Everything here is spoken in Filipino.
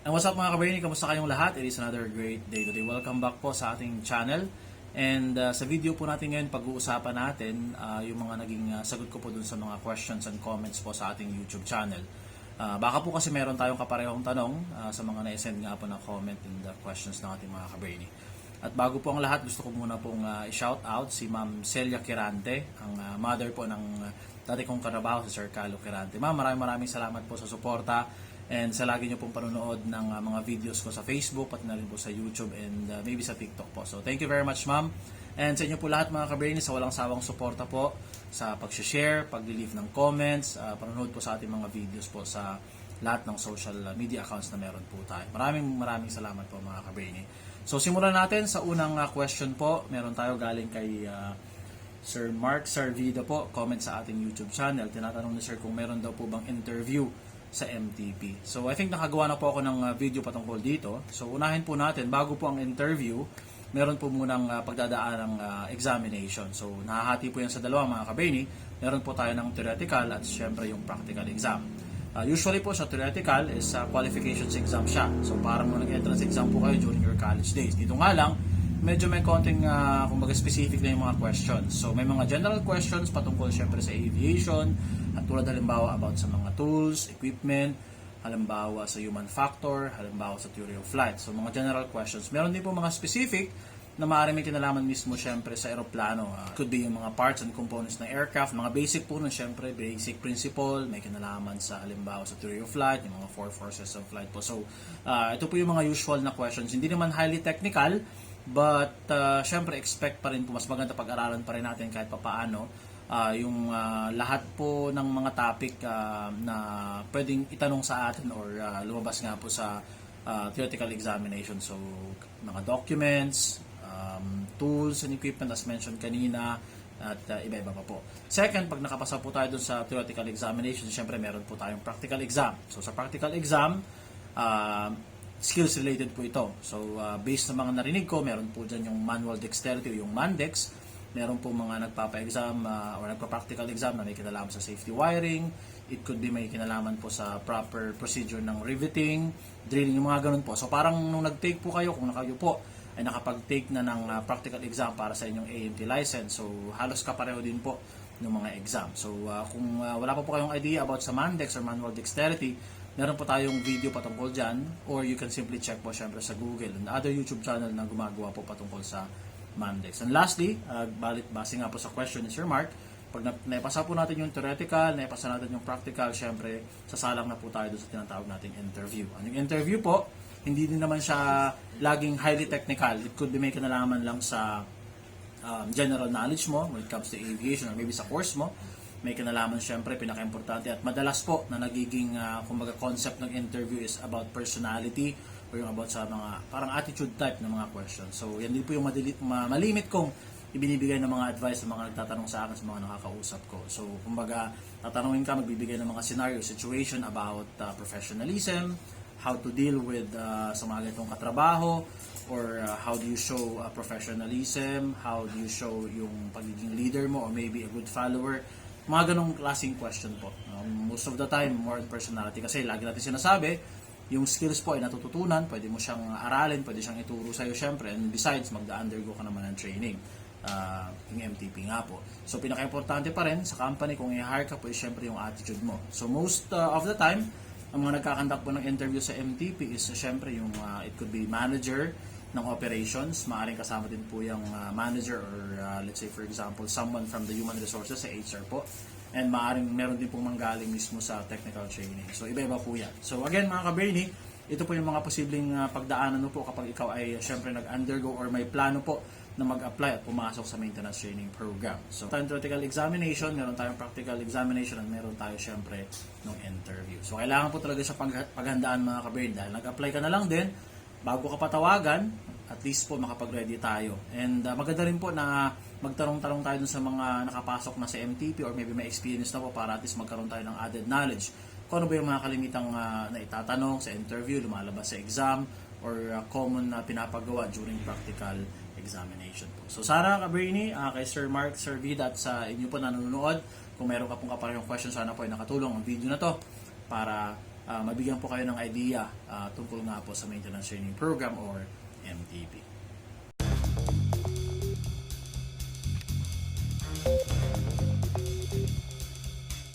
And what's up mga kabayani, kamusta kayong lahat? It is another great day today. Welcome back po sa ating channel. And uh, sa video po natin ngayon, pag-uusapan natin uh, yung mga naging uh, sagot ko po dun sa mga questions and comments po sa ating YouTube channel. Uh, baka po kasi meron tayong kaparehong tanong uh, sa mga na-send nga po na comment and the questions ng ating mga kabayani. At bago po ang lahat, gusto ko muna pong uh, i-shout out si Ma'am Celia Kirante, ang uh, mother po ng uh, dati kong karabaho si Sir Carlo Kirante. Ma'am, maraming maraming salamat po sa suporta and sa lagi niyo pong panonood ng uh, mga videos ko sa Facebook, pati na rin po sa YouTube and uh, maybe sa TikTok po. So thank you very much ma'am. And sa inyo po lahat mga kabrainy sa walang sawang suporta po sa pag-share, pag-leave ng comments, uh, panonood po sa ating mga videos po sa lahat ng social media accounts na meron po tayo. Maraming maraming salamat po mga kabrainy. So simulan natin sa unang uh, question po. Meron tayo galing kay uh, Sir Mark Sarvida po, comment sa ating YouTube channel. Tinatanong ni Sir kung meron daw po bang interview sa MTP. So I think nakagawa na po ako ng uh, video patungkol dito. So unahin po natin, bago po ang interview, meron po munang uh, pagdadaan ng uh, examination. So nahahati po yan sa dalawa mga kabeni. Meron po tayo ng theoretical at syempre yung practical exam. Uh, usually po sa theoretical is uh, qualifications exam siya. So parang mo nag-entrance exam po kayo during your college days. Dito nga lang, medyo may konting uh, kumbaga specific na yung mga questions. So may mga general questions patungkol syempre sa aviation, at tulad halimbawa about sa mga tools, equipment, halimbawa sa human factor, halimbawa sa theory of flight. So mga general questions. Meron din po mga specific na maaari may kinalaman mismo syempre sa aeroplano. Uh, could be yung mga parts and components ng aircraft, mga basic po nun syempre, basic principle, may kinalaman sa halimbawa sa theory of flight, yung mga four forces of flight po. So uh, ito po yung mga usual na questions. Hindi naman highly technical, but uh, syempre expect pa rin po, mas maganda pag-aralan pa rin natin kahit papaano uh, yung uh, lahat po ng mga topic uh, na pwedeng itanong sa atin or uh, lumabas nga po sa uh, theoretical examination. So, mga documents, um, tools and equipment as mentioned kanina, at uh, iba-iba pa po. Second, pag nakapasa po tayo dun sa theoretical examination, syempre meron po tayong practical exam. So, sa practical exam, uh, skills related po ito. So, uh, based sa mga narinig ko, meron po dyan yung manual dexterity o yung MANDEX, meron po mga nagpapa-exam uh, or nagpa-practical exam na may kinalaman sa safety wiring. It could be may kinalaman po sa proper procedure ng riveting, drilling, yung mga ganun po. So parang nung nag-take po kayo, kung nakayo po, ay nakapag-take na ng uh, practical exam para sa inyong AMT license. So halos kapareho din po ng mga exam. So uh, kung uh, wala pa po kayong idea about sa Mandex or Manual Dexterity, meron po tayong video patungkol dyan or you can simply check po syempre sa Google and other YouTube channel na gumagawa po patungkol sa Mandex. And lastly, uh, balit base nga po sa question ni Sir Mark, pag na, naipasa po natin yung theoretical, naipasa natin yung practical, syempre, sasalang na po tayo doon sa tinatawag nating interview. Ang yung interview po, hindi din naman siya laging highly technical. It could be may kinalaman lang sa um, general knowledge mo when it comes to aviation or maybe sa course mo. May kinalaman syempre, pinaka-importante. At madalas po na nagiging, uh, kumbaga, concept ng interview is about personality or yung about sa mga parang attitude type ng mga questions. So, yan din po yung madili, ma, malimit kong ibinibigay ng mga advice sa mga nagtatanong sa akin sa mga nakakausap ko. So, kumbaga, tatanungin ka, magbibigay ng mga scenario, situation about uh, professionalism, how to deal with uh, sa mga ganitong katrabaho, or uh, how do you show uh, professionalism, how do you show yung pagiging leader mo, or maybe a good follower. Mga ganong klaseng question po. Um, most of the time, more on personality. Kasi lagi natin sinasabi, yung skills po ay natututunan, pwede mo siyang aralin, pwede siyang ituro sa'yo syempre, and besides, magda-undergo ka naman ng training. Uh, yung MTP nga po. So, pinaka-importante pa rin sa company, kung i-hire ka po, is syempre yung attitude mo. So, most uh, of the time, ang mga nagkakandak po ng interview sa MTP is syempre yung, uh, it could be manager ng operations, maaaring kasama din po yung uh, manager or uh, let's say for example, someone from the human resources sa HR po and maaaring meron din pong manggaling mismo sa technical training. So, iba-iba po yan. So, again, mga ka-Bernie, ito po yung mga posibleng uh, pagdaanan mo po kapag ikaw ay uh, syempre nag-undergo or may plano po na mag-apply at pumasok sa maintenance training program. So, tayong theoretical examination, meron tayong practical examination, at meron tayo syempre ng interview. So, kailangan po talaga sa pag- paghandaan mga ka-Bernie dahil nag-apply ka na lang din, bago ka patawagan, at least po makapag-ready tayo. And uh, maganda rin po na magtanong-tanong tayo dun sa mga nakapasok na sa MTP or maybe may experience na po para at least magkaroon tayo ng added knowledge. Kung ano ba yung mga kalimitang uh, na itatanong sa interview, lumalabas sa exam, or uh, common na pinapagawa during practical examination po. So sana ka Bernie, uh, kay Sir Mark, Sir Vida at sa inyo po nanonood, kung meron ka pong kaparehong question, sana po ay nakatulong ang video na to para ah, mabigyan po kayo ng idea ah, tungkol nga po sa Maintenance Training Program or MTP.